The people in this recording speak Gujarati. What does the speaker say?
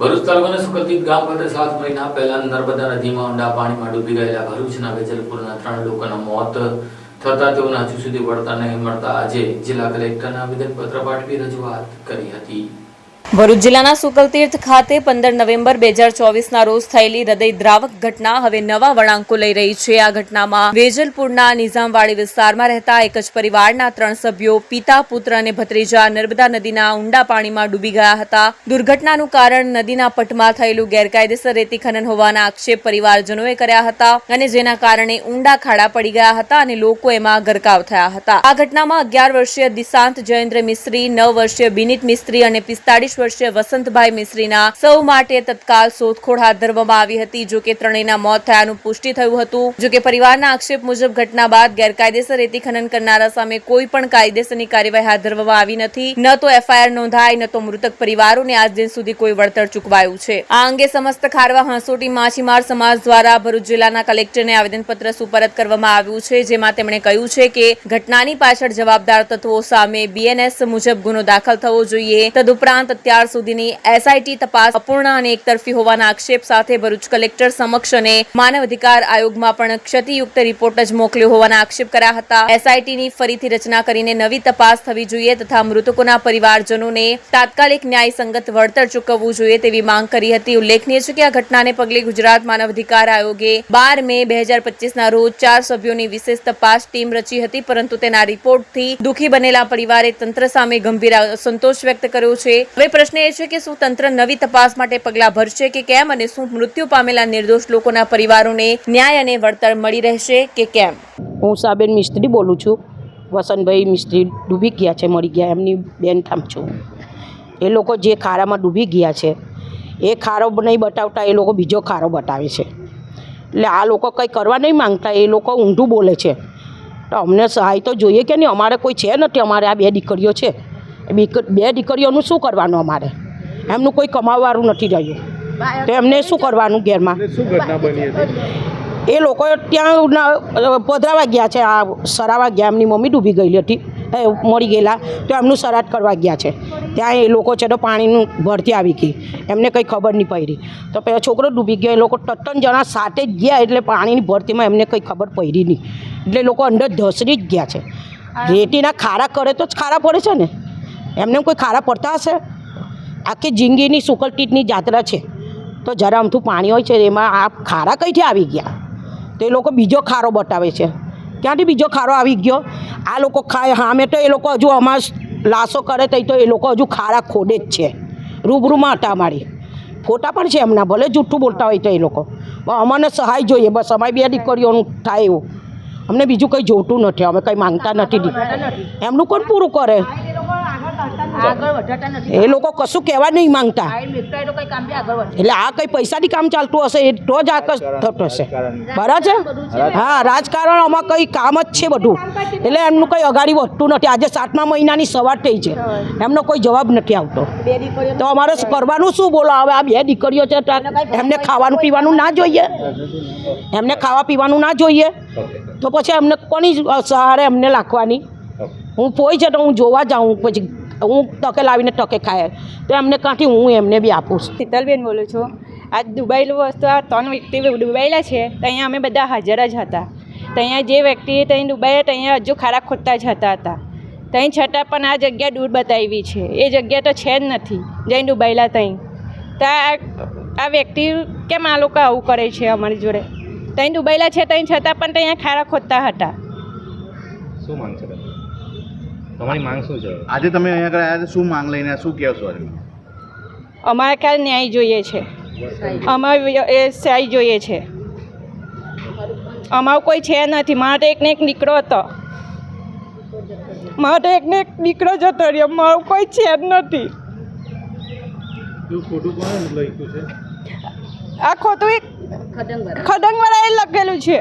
ભરૂચ તાલુકાના સુકલતીત ગામ ખાતે સાત મહિના પહેલા નર્મદા નદીમાં ઊંડા પાણીમાં ડૂબી ગયેલા ભરૂચના વેજલપુરના ત્રણ લોકોના મોત થતા તેઓના હજુ સુધી વળતા નહીં મળતા આજે જિલ્લા કલેક્ટરને આવેદનપત્ર પાઠવી રજૂઆત કરી હતી. ભરૂચ જિલ્લાના સુકલતીર્થ ખાતે પંદર નવેમ્બર બે હજાર ચોવીસના રોજ થયેલી હૃદયદ્રાવક ઘટના હવે નવા વળાંકો લઈ રહી છે. આ ઘટનામાં વેજલપુરના નિઝામવાડી વિસ્તારમાં રહેતા એક જ પરિવારના ત્રણ સભ્યો, પિતા, પુત્ર અને ભત્રીજા નર્મદા નદીના ઊંડા પાણીમાં ડૂબી ગયા હતા. દુર્ઘટનાનું કારણ નદીના પટમાં થયેલું ગેરકાયદેસર રેતી ખનન હોવાના આક્ષેપ પરિવારજનોએ કર્યા હતા અને જેના કારણે ઊંડા ખાડા પડી ગયા હતા અને લોકો એમાં ગરકાવ થયા હતા. આ ઘટનામાં અગિયાર વર્ષીય દિશાંત જયેન્દ્ર મિસ્ત્રી, નવ વર્ષીય બિનિત મિસ્ત્રી અને પિસ્તાળીસ વર્ષીય વસંતભાઈ મિશ્રીના સૌ માટે તત્કાલ શોધખોળ હાથ ધરવામાં આવી હતી, જો કે ત્રણેયના મોત થયાનું પુષ્ટિ થયું હતું. જો કે પરિવારના આક્ષેપ મુજબ ઘટના બાદ ગેરકાયદેસર રેતી ખનન કરનારા સામે કોઈ પણ કાયદેસરની કાર્યવાહી હાથ ધરવામાં આવી નથી. ન તો એફઆઈઆર નોંધાઈ, ન તો મૃતક પરિવારોને આજ દિન સુધી કોઈ વળતર ચૂકવાયું છે. આ અંગે સમસ્ત ખારવા હાંસોટી માછીમાર સમાજ દ્વારા ભરૂચ જિલ્લાના કલેક્ટરને આવેદનપત્ર સુપરત કરવામાં આવ્યું છે, જેમાં તેમણે કહ્યું છે કે ઘટનાની પાછળ જવાબદાર તત્વો સામે બીએનએસ મુજબ ગુનો દાખલ થવો જોઈએ. તદુપરાંત અત્યાર સુધીની એસઆઈટી તપાસ અપૂર્ણ અને એકતરફી હોવાના આક્ષેપ સાથે ભરૂચ કલેક્ટર સમક્ષ અને માનવ અધિકાર આયોગમાં પણ ક્ષતિયુક્ત રિપોર્ટ જ મોકલ્યો હોવાના આક્ષેપ કર્યા હતા. એસઆઈટીની ફરીથી રચના કરીને નવી તપાસ થવી જોઈએ તથા મૃતકોના પરિવારજનોને તાત્કાલિક ન્યાયસંગત વળતર ચૂકવવું જોઈએ તેવી માંગ કરી હતી. ઉલ્લેખનીય છે કે આ ઘટનાને પગલે ગુજરાત માનવ અધિકાર આયોગે બાર મે બે હજાર પચીસના રોજ ચાર સભ્યોની વિશેષ તપાસ ટીમ રચી હતી, પરંતુ તેના રિપોર્ટથી દુખી બનેલા પરિવારે તંત્ર સામે ગંભીર સંતોષ વ્યક્ત કર્યો છે. હવે પ્રશ્ન એ છે કે શું તંત્ર નવી તપાસ માટે પગલાં ભરશે કે કેમ અને શું મૃત્યુ પામેલા નિર્દોષ લોકોના પરિવારોને ન્યાય અને વળતર મળી રહેશે કે કેમ? હું સાબેન મિસ્ત્રી બોલું છું. વસંતભાઈ મિસ્ત્રી ડૂબી ગયા છે, મરી ગયા. એમની બેન ઠામ છું. એ લોકો જે ખારામાં ડૂબી ગયા છે, એ ખારો નહીં બતાવતા, એ લોકો બીજો ખારો બતાવે છે. એટલે આ લોકો કંઈ કરવા નહીં માંગતા, એ લોકો ઊંધું બોલે છે. તો અમને સહાય તો જોઈએ કે નહીં? અમારે કોઈ છે નથી. અમારે આ બે દીકરીઓ છે. બે દીકરીઓનું શું કરવાનું અમારે? એમનું કોઈ કમાવવાનું નથી રહ્યું. તો એમને શું કરવાનું ઘેરમાં? શું ઘટના બની હતી? એ લોકો ત્યાં પધરાવા ગયા છે. આ સરાવા ગયા એમની મમ્મી ડૂબી ગયેલી હતી. એ મરી ગયેલા. તો એમનું સરાટ કરવા ગયા છે. ત્યાં એ લોકો છે તો પાણીનું ભરતી આવી ગઈ. એમને કંઈ ખબર નહીં પડી. તો પહેલાં છોકરો ડૂબી ગયો. એ લોકો તત્તન જણા સાથે જ ગયા એટલે પાણીની ભરતીમાં એમને કંઈ ખબર પડી નહીં. એટલે લોકો અંદર ધસરી જ ગયા છે. રેતીના ખારા કરે તો જ ખારા પડે છે ને. એમને કોઈ ખારા પડતા હશે? આખી જિંદગીની સુકલટીટની જાત્રા છે. તો જરા અમથું પાણી હોય છે, એમાં આ ખારા કઈથી આવી ગયા? તો એ લોકો બીજો ખારો બતાવે છે. ક્યાંથી બીજો ખારો આવી ગયો? આ લોકો ખાય સામે તો એ લોકો હજુ અમાર લાશો કરે તઈ તો એ લોકો હજુ ખારા ખોડે જ છે. રૂબરૂમાં હતા અમારી ફોટા પણ છે એમના, ભલે જૂઠું બોલતા હોય તો એ લોકો. અમને સહાય જોઈએ, બસ અમારી બે દીકરીઓનું થાય એવું. અમને બીજું કંઈ જોતું નથી, અમે કંઈ માંગતા નથી. એમનું કોણ પૂરું કરે? એ લોકો કશું કહેવા નહીં માંગતા. એટલે આ કંઈ પૈસાથી કામ ચાલતું હશે એ તો જ આ થતું હશે. બરાબર છે? હા રાજકારણ આમાં કંઈ કામ જ છે બધું. એટલે એમનું કંઈ અગાડી વધતું નથી. આજે સાતમા મહિનાની સવાર થઈ છે. એમનો કોઈ જવાબ નથી આવતો. તો અમારે કરવાનું શું બોલો? હવે આ બે દીકરીઓ છે એમને ખાવાનું પીવાનું ના જોઈએ. એમને ખાવા પીવાનું ના જોઈએ. તો પછી એમને કોની સહારે એમને રાખવાની હું પોઈ છે તો હું જોવા જાઉં. પછી હું તકે લાવીને તકે ખાય. તો એમને કાંથી હું એમને બી આપું છું. શીતલબેન બોલું છું. આ દુબાયેલું વસ્તુ આ ત્રણ વ્યક્તિ દુબઈલા છે તો અહીંયા અમે બધા હાજર જ હતા. તો અહીંયા જે વ્યક્તિ ત્યાં દુબઈ અહીંયા હજુ ખારા ખોટતા જ હતા હતા ત્યાં છતાં પણ આ જગ્યા દૂર બતાવી છે. એ જગ્યા તો છે જ નથી જઈને દુબઈલા ત્યાં તો આ આ વ્યક્તિ કેમ આ લોકો આવું કરે છે અમારી જોડે? ત્યાં દુબઈલા છે ત્યાં છતાં પણ ત્યાં ખારા ખોદતા હતા. શું માંગ છે તમારી? માંગ શું છે? આજે તમે અહીંયા આગળ આવ્યા શું માંગ લઈને શું કહેશો અમારે કાલ ન્યાય જોઈએ છે. અમારે એ સહાય જોઈએ છે. અમારો કોઈ છે નથી. મારે તો એકને એક દીકરો હતો. મારે તો એકને એક દીકરો જતો રહ્યો. મારું કોઈ છે જ નથી. એવું ખોટું કોણે લખ્યું છે? આ ખોટું એક ખડંગવાળાએ લખેલું છે.